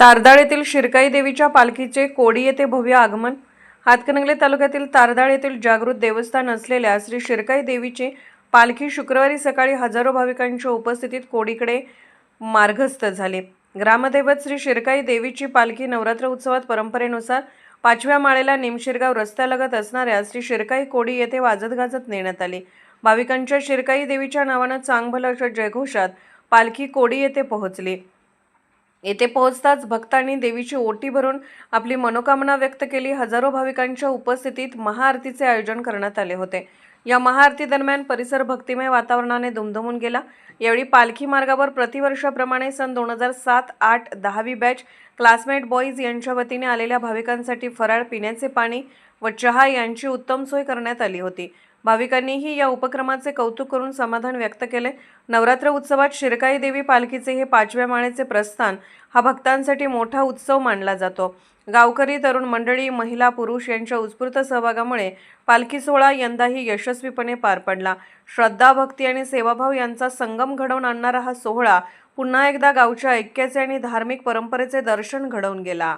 तारदाळ येथील शिरकाई देवीच्या पालखीचे कोडी येथे भव्य आगमन. हातकणंगले तालुक्यातील तारदाळ येथील जागृत देवस्थान असलेल्या श्री शिरकाई देवीची पालखी शुक्रवारी सकाळी हजारो भाविकांच्या उपस्थितीत कोडीकडे मार्गस्थ झाले. ग्रामदैवत श्री शिरकाई देवीची पालखी नवरात्र उत्सवात परंपरेनुसार पाचव्या माळेला निमशिरगाव रस्त्यालगत असणाऱ्या श्री शिरकाई कोडी येथे वाजत गाजत नेण्यात आली. भाविकांच्या शिरकाई देवीच्या नावानं चांगभलं अशा जयघोषात पालखी कोडी येथे पोहोचली. येथे पोहोचताच भक्तांनी देवीची ओटी भरून आपली मनोकामना व्यक्त केली. हजारो भाविकांच्या उपस्थितीत महाआरतीचे आयोजन करण्यात आले होते. या महाआरती दरम्यान परिसर भक्तिमय वातावरणाने दुमधुमून गेला. यावेळी पालखी मार्गावर प्रतिवर्षाप्रमाणे सन दोन हजार सात आठ दहावी बॅच क्लासमेट बॉईज यांच्या वतीने आलेल्या भाविकांसाठी फराळ पिण्याचे पाणी व चहा यांची उत्तम सोय करण्यात आली होती. भाविकांनीही या उपक्रमाचे कौतुक करून समाधान व्यक्त केले. नवरात्र उत्सवात शिरकाई देवी पालखीचे हे पाचव्या माळेचे प्रस्थान हा भक्तांसाठी मोठा उत्सव मानला जातो. गावकरी तरुण मंडळी महिला पुरुष यांच्या उत्स्फूर्त सहभागामुळे पालखी सोहळा यंदाही यशस्वीपणे पार पडला. श्रद्धा भक्ती आणि सेवाभाव यांचा संगम घडवून आणणारा हा सोहळा पुन्हा एकदा गावच्या ऐक्याचे आणि धार्मिक परंपरेचे दर्शन घडवून गेला.